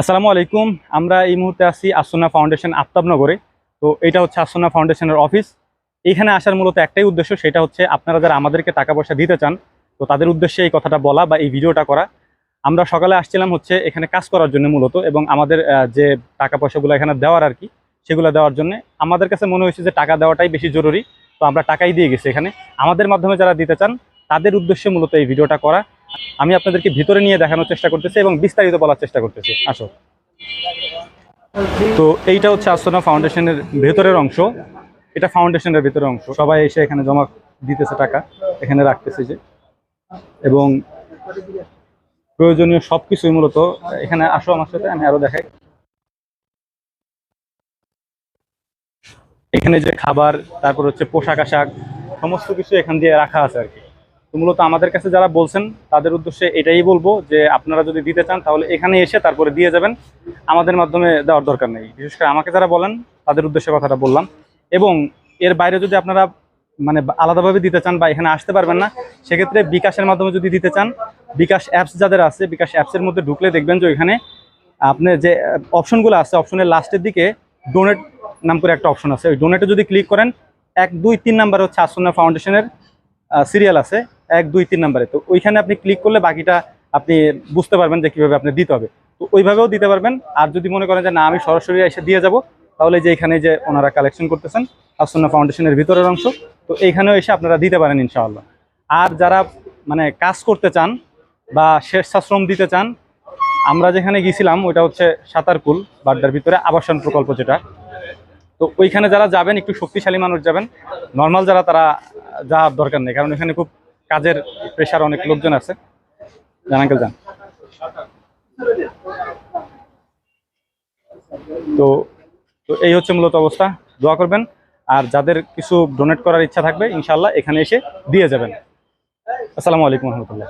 আসসালামু আলাইকুম। আমরা এই মুহূর্তে আছি আসন্না ফাউন্ডেশন আফতাবনগরে। তো এটা হচ্ছে আসন্না ফাউন্ডেশনের অফিস। এখানে আসার মূলত একটাই উদ্দেশ্য, সেটা হচ্ছে আপনারা যারা আমাদেরকে টাকা পয়সা দিতে চান, তো তাদের উদ্দেশ্যে এই কথাটা বলা বা এই ভিডিওটা করা। আমরা সকালে আসছিলাম হচ্ছে এখানে কাজ করার জন্য মূলত এবং আমাদের যে টাকা পয়সাগুলো এখানে দেওয়ার আর কি, সেগুলো দেওয়ার জন্য। আমাদের কাছে মনে হয়েছে যে টাকা দেওয়াটাই বেশি জরুরি, তো আমরা টাকাই দিয়ে গেছি এখানে। আমাদের মাধ্যমে যারা দিতে চান তাদের উদ্দেশ্যে মূলত এই ভিডিওটা করা। আমি আপনাদেরকে ভিতরে নিয়ে দেখানোর চেষ্টা করতেছি এবং বিস্তারিত বলার চেষ্টা করতেছি। আসো। তো এইটা হচ্ছে আস্তনা ফাউন্ডেশনের ভেতরের অংশ। এটা ফাউন্ডেশনের ভেতরের অংশ। সবাই এসে এখানে জমা দিতেছে টাকা, এখানে রাখতেছে যে। এবং প্রয়োজনীয় সবকিছুই মূলত এখানে আসো আমার সাথে, আমি আরও দেখাই। এখানে যে খাবার, তারপর হচ্ছে পোশাক আশাক, সমস্ত কিছু এখান দিয়ে রাখা আছে আর কি। তো মূলত আমাদের কাছে যারা বলছেন, তাদের উদ্দেশ্যে এটাই বলব যে আপনারা যদি দিতে চান তাহলে এখানে এসে তারপরে দিয়ে যাবেন। আমাদের মাধ্যমে দেওয়ার দরকার নেই। বিশেষ করে আমাকে যারা বলেন, তাদের উদ্দেশ্যে কথাটা বললাম। এবং এর বাইরে যদি আপনারা মানে আলাদাভাবে দিতে চান বা এখানে আসতে পারবেন না, সেক্ষেত্রে বিকাশের মাধ্যমে যদি দিতে চান, বিকাশ অ্যাপস যাদের আছে, বিকাশ অ্যাপসের মধ্যে ঢুকলে দেখবেন যে ওইখানে আপনি যে অপশনগুলো আছে, অপশনের লাস্টের দিকে ডোনেট নাম করে একটা অপশন আছে। ওই ডোনেটে যদি ক্লিক করেন, এক, দুই, তিন নাম্বার হচ্ছে আসন্না ফাউন্ডেশনের সিরিয়াল আছে। এক, দুই, তিন নাম্বারে। তো ওইখানে আপনি ক্লিক করলে বাকিটা আপনি বুঝতে পারবেন যে কীভাবে আপনি দিতে হবে। তো ওইভাবেও দিতে পারবেন। আর যদি মনে করেন যে না, আমি সরাসরি এসে দিয়ে যাব, তাহলে যে এখানে যে ওনারা কালেকশন করতেছেন আসন্না ফাউন্ডেশনের ভিতরের অংশ, তো এইখানেও এসে আপনারা দিতে পারেন ইনশাআল্লাহ। আর যারা মানে কাজ করতে চান বা স্বেচ্ছাশ্রম দিতে চান, আমরা যেখানে গিয়েছিলাম, ওইটা হচ্ছে সাঁতারকুল, বাড্ডার ভিতরে আবাসন প্রকল্প যেটা। তো ওইখানে যারা যাবেন, একটু শক্তিশালী মানুষ যাবেন। নর্মাল যারা, তারা যাওয়ার দরকার নেই, কারণ এখানে খুব কাজের প্রেশার অনেক লোকজন আছে। জান যান তো তো এই হচ্ছে মূলত অবস্থা। দোয়া করবেন। আর যাদের কিছু ডোনেট করার ইচ্ছা থাকবে ইনশাল্লাহ এখানে এসে দিয়ে যাবেন। আসসালামু আলাইকুম রহমতুল্লাহ।